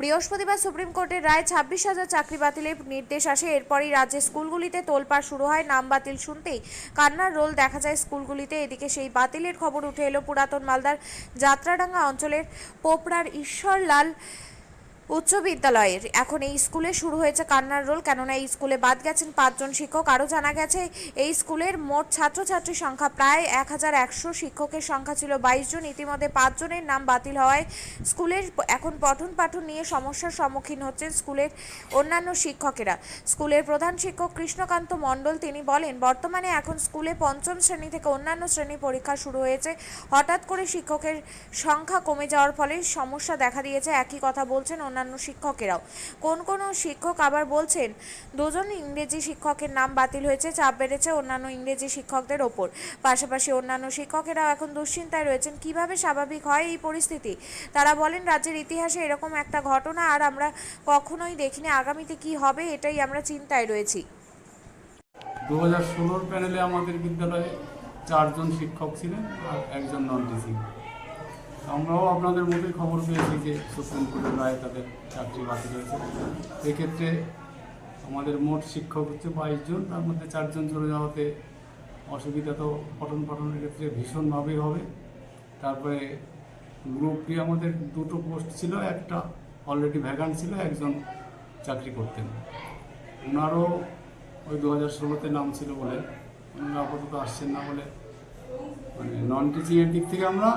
বৃহস্পতিবার সুপ্রিম কোর্টের রায় ছাব্বিশ হাজার চাকরি বাতিলের নির্দেশ আসে। এরপরই রাজ্যের স্কুলগুলিতে তোলপাড় শুরু হয় নাম বাতিল শুনতেই। কান্নার রোল দেখা যায় স্কুলগুলিতে। এদিকে সেই বাতিলের খবর উঠে এলো পুরাতন মালদার যাত্রাডাঙ্গা অঞ্চলের পোপড়ার ঈশ্বরলাল উচ্চ বিদ্যালয়ের। এখন এই স্কুলে শুরু হয়েছে কান্নার রোল। কেননা এই স্কুলে বাদ গেছেন পাঁচজন শিক্ষক। আরও জানা গেছে, এই স্কুলের মোট ছাত্রছাত্রীর সংখ্যা প্রায় এক হাজার একশো শিক্ষকের সংখ্যা ছিল বাইশ জন। ইতিমধ্যে পাঁচজনের নাম বাতিল হওয়ায় স্কুলের এখন পঠন পাঠন নিয়ে সমস্যার সম্মুখীন হচ্ছেন স্কুলের অন্যান্য শিক্ষকেরা। স্কুলের প্রধান শিক্ষক কৃষ্ণকান্ত মণ্ডল, তিনি বলেন, বর্তমানে এখন স্কুলে পঞ্চম শ্রেণি থেকে অন্যান্য শ্রেণি পরীক্ষা শুরু হয়েছে। হঠাৎ করে শিক্ষকের সংখ্যা কমে যাওয়ার ফলে সমস্যা দেখা দিয়েছে। একই কথা বলছেন অন্যান্য শিক্ষকেরাও। কোন কোন শিক্ষক আবার বলছেন, দুজন ইংরেজি শিক্ষকের নাম বাতিল হয়েছে, চাপ বেড়েছে অন্যান্য ইংরেজি শিক্ষকদের ওপর। পাশাপাশি অন্যান্য শিক্ষকেরাও এখন দুশ্চিন্তায় রয়েছেন, কীভাবে স্বাভাবিক হয় এই পরিস্থিতি? তারা বলেন, রাজ্যের ইতিহাসে এরকম একটা ঘটনা আর আমরা কখনোই দেখিনি, আগামীতে কি হবে এটাই আমরা চিন্তায় রয়েছি। দু হাজার ষোলোর প্যানেলে আমাদের বিদ্যালয়ে চারজন শিক্ষক ছিলেন আর একজন নন টিচিং আমরাও আপনাদের মতোই খবর পেয়েছি যে সুপ্রিম কোর্টের রায় তাদের চাকরি বাতিল হয়েছে। এক্ষেত্রে আমাদের মোট শিক্ষক হচ্ছে বাইশ জন, তার মধ্যে চারজন চলে যাওয়াতে অসুবিধা তো পঠন পাঠনের ক্ষেত্রে ভীষণভাবেই হবে। তারপরে গ্রুপ ডি আমাদের দুটো পোস্ট ছিল, একটা অলরেডি ভ্যাকান্ট ছিল, একজন চাকরি করতেন। ওনারও ওই দু হাজার ষোলোতে নাম ছিল বলে, ওনারা আপাতত আসছেন না বলে মানে নন টিচিংয়ের দিক থেকে আমরা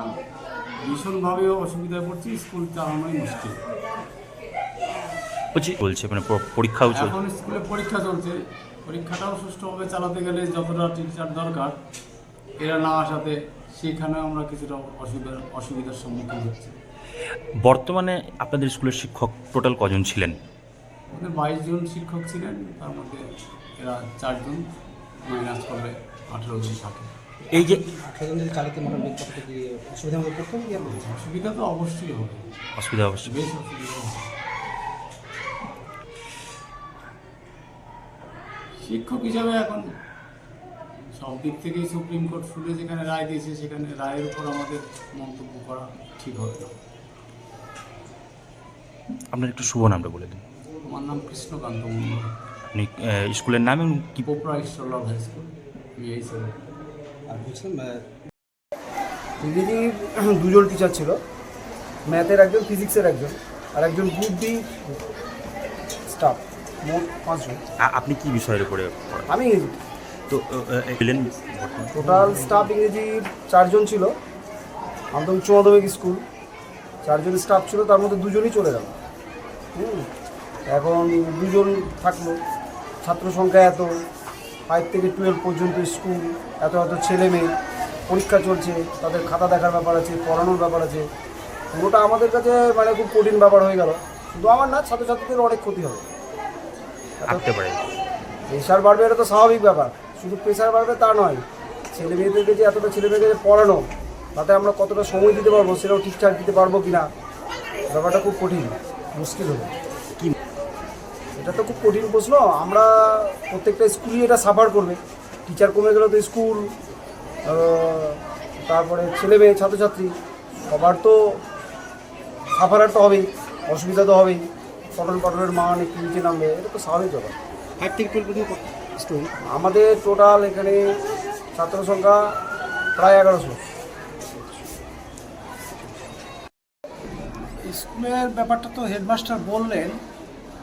ভীষণভাবে অসুবিধায় পড়ছি স্কুল চালানোই মুশকিল। বলছি মানে পরীক্ষাও চলছে। এখন স্কুলে পরীক্ষা চলছে। পরীক্ষাটাও সুষ্ঠুভাবে চালাতে গেলে যতটা টিচার দরকার এরা না আসাতে সেখানে আমরা কিছুটা অসুবিধার অসুবিধার সম্মুখীন হচ্ছি। বর্তমানে আপনাদের স্কুলের শিক্ষক টোটাল কজন ছিলেন? আমাদের বাইশ জন শিক্ষক ছিলেন তার মধ্যে এরা চারজন মাইনাস করলে আঠেরো জন থাকে। এই যে যদি চালাতে কি পড়তো কি অসুবিধা তো অবশ্যই হবে। অসুবিধা অবশ্যই। বেশ অসুবিধা শিক্ষক হিসাবে এখন সব দিক থেকেই সুপ্রিম কোর্ট শুনে যেখানে রায় দিয়েছে সেখানে রায়ের উপর আমাদের মন্তব্য করা ঠিক হবে না। আপনার একটু শুভ নামটা বলে দিন। আমার নাম কৃষ্ণকান্ত মন্ডল আপনি স্কুলের নাম কি? পোপরা ঈশ্বরলাভ হাই স্কুল আমি এই ছেলে আর বলছিলাম ইংরেজি দুজন টিচার ছিল। ম্যাথের একজন ফিজিক্সের একজন আর একজন গ্রুপ ডি স্টাফ মোট পাঁচজন। আপনি কি বিষয়ের উপরে আমি তো টোটাল স্টাফ ইংরেজির চারজন ছিল। আমাদের উচ্চ মাধ্যমিক স্কুল চারজন স্টাফ ছিল তার মধ্যে দুজনই চলে গেল। হুম এখন দুজন থাকল। ছাত্র সংখ্যা এত ফাইভ থেকে টুয়েলভ পর্যন্ত স্কুল এত এত ছেলে মেয়ে পরীক্ষা চলছে তাদের খাতা দেখার ব্যাপার আছে পড়ানোর ব্যাপার আছে। পুরোটা আমাদের কাছে মানে খুব কঠিন ব্যাপার হয়ে গেল। শুধু আমার না ছাত্রছাত্রীদের অনেক ক্ষতি হবে। প্রেশার বাড়বে এটা তো স্বাভাবিক ব্যাপার। শুধু প্রেশার বাড়বে তা নয় ছেলে মেয়েদেরকে যে এতটা ছেলে মেয়েকে পড়ানো তাতে আমরা কতটা সময় দিতে পারব সেটাও ঠিকঠাক দিতে পারব কি না ব্যাপারটা খুব কঠিন মুশকিল হবে। এটা তো খুব কঠিন প্রশ্ন। আমরা প্রত্যেকটা স্কুলই এটা সাফার করবে। টিচার কমে গেলে তো স্কুল তারপরে ছেলে মেয়ে ছাত্রছাত্রী সবার তো সাফারার তো হবেই অসুবিধা তো হবেই। পটল পঠনের মান একটু নিচে নামবে এটা তো স্বাভাবিক ব্যাপার। স্টুডেন্ট আমাদের টোটাল এখানে ছাত্র সংখ্যা প্রায় এগারোশো। স্কুলের ব্যাপারটা তো হেডমাস্টার বললেন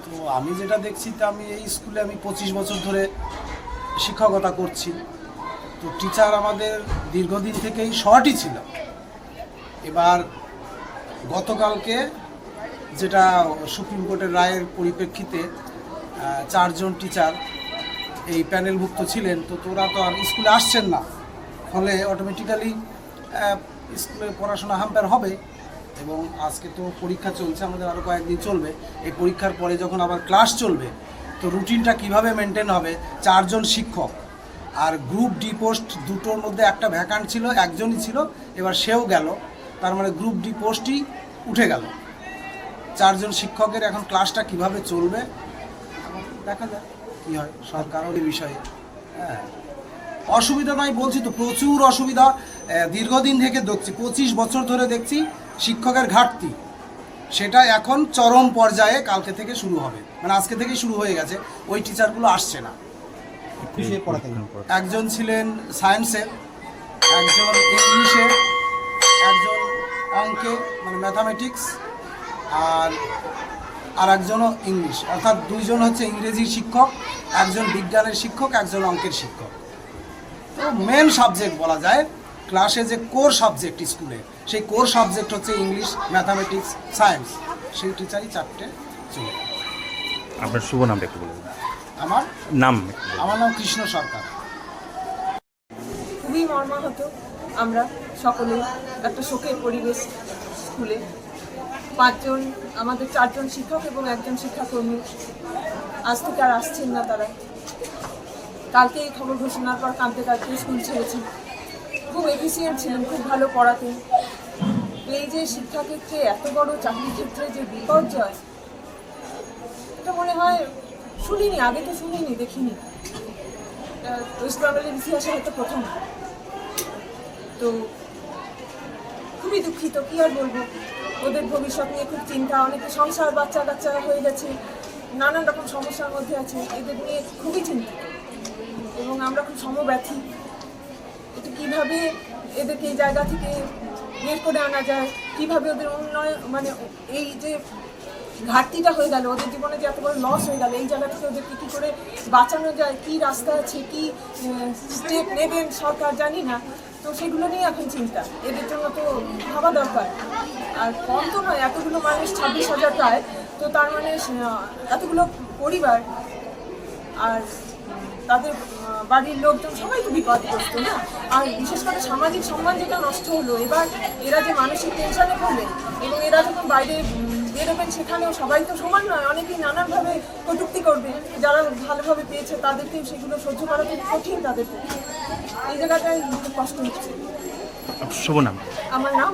তো আমি যেটা দেখছি তা আমি এই স্কুলে আমি পঁচিশ বছর ধরে শিক্ষকতা করছি। তো টিচার আমাদের দীর্ঘদিন থেকেই শর্টই ছিল। এবার গতকালকে যেটা সুপ্রিম কোর্টের রায়ের পরিপ্রেক্ষিতে চারজন টিচার এই প্যানেলভুক্ত ছিলেন। তো তোরা তো আর স্কুলে আসছেন না। ফলে অটোমেটিক্যালি স্কুলে পড়াশোনা হ্যাম্পার হবে। এবং আজকে তো পরীক্ষা চলছে, আমাদের আরও কয়েকদিন চলবে। এই পরীক্ষার পরে যখন আবার ক্লাস চলবে, তো রুটিনটা কীভাবে মেনটেন হবে? চারজন শিক্ষক আর গ্রুপ ডি পোস্ট দুটোর মধ্যে একটা ভ্যাকান্ট ছিল, একজনই ছিল, এবার সেও গেল। তার মানে গ্রুপ ডি পোস্টই উঠে গেল। চারজন শিক্ষকের এখন ক্লাসটা কীভাবে চলবে? দেখা যাক কী হয়, সরকারও এই বিষয়ে হ্যাঁ। অসুবিধা নাই বলছি তো, প্রচুর অসুবিধা। দীর্ঘদিন থেকে দেখছি, পঁচিশ বছর ধরে দেখছি শিক্ষকের ঘাটতি। সেটা এখন চরম পর্যায়ে কালকে থেকে শুরু হবে। মানে আজকে থেকে শুরু হয়ে গেছে। ওই টিচারগুলো আসছে না। একজন ছিলেন সায়েন্সের একজন ইংলিশের একজন অঙ্কে মানে ম্যাথামেটিক্স আর আর একজনও ইংলিশ অর্থাৎ দুইজন হচ্ছে ইংরেজির শিক্ষক একজন বিজ্ঞানের শিক্ষক একজন অঙ্কের শিক্ষক। তো মেন সাবজেক্ট বলা যায় ক্লাসে যে কোর সাবজেক্ট স্কুলে সেই কোর সাবজেক্ট হচ্ছে ইংলিশ ম্যাথামেটিক্স সায়েন্স সেই টিচারই চারটে চলে আপনার শুভ নামটা একটু বলে দিন। আমার নাম আমার নাম কৃষ্ণ সরকার। খুবই মর্মাহত আমরা সকলে একটা শোকের পরিবেশ স্কুলে। পাঁচজন আমাদের চারজন শিক্ষক এবং একজন শিক্ষাকর্মী। আজ থেকে আর আসছেন না তারা। কালকে এই খবর ঘোষণার পর কাঁদতে কাঁদতে স্কুল ছেড়েছি। খুব এফিসিয়েন্ট ছিলেন, খুব ভালো পড়াতেন। এই যে শিক্ষাক্ষেত্রে এত বড় চাকরি ক্ষেত্রে যে বিপর্যয়, এটা মনে হয় শুনিনি, আগে তো শুনিনি, দেখিনি। ওয়েস্ট বেঙ্গলের ইতিহাসে হয়তো প্রথম। তো খুবই দুঃখিত, কি আর বলব? ওদের ভবিষ্যৎ নিয়ে খুব চিন্তা, অনেকে সংসার বাচ্চা কাচ্চা হয়ে গেছে, নানান রকম সমস্যার মধ্যে আছে, এদের নিয়ে খুবই চিন্তিত। এবং আমরা খুব সমব্যথী। কীভাবে এদেরকে এই জায়গা থেকে বের করে আনা যায়, কীভাবে ওদের উন্নয়ন মানে এই যে ঘাটতিটা হয়ে গেল, ওদের জীবনে যে এত বড় লস হয়ে গেল, এই জায়গা থেকে ওদেরকে কী করে বাঁচানো যায়, কি রাস্তা আছে, কি স্টেপ নেবেন সরকার জানি না। তো সেগুলো নিয়ে এখন চিন্তা। এদের জন্য তো ভাবা দরকার। আর কম তো নয়, এতগুলো মানুষ ছাব্বিশ হাজার প্রায়, তো তার মানে এতগুলো পরিবার, আর তাদের বাড়ির লোকজন সবাই তো বিপদগ্রস্ত না? আর বিশেষ করে সামাজিক সম্মান যেটা নষ্ট হলো এবার এরা যে মানসিক টেনশনে পড়লেন এবং এরা যখন বাইরে বেরোবেন সেখানেও সবাই তো সমান নয় অনেকেই নানানভাবে কটূক্তি করবে। যারা ভালোভাবে পেয়েছে তাদেরকেও সেগুলো সহ্য করা খুব কঠিন তাদের পক্ষে। এই জায়গাটায় খুব কষ্ট হচ্ছে। আপনার শুভ নাম। আমার নাম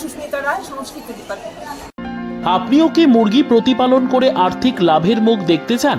সুস্মিতা রায় সংস্কৃত ডিপার্টমেন্ট আপনিও কি মুরগি প্রতিপালন করে আর্থিক লাভের মুখ দেখতে চান?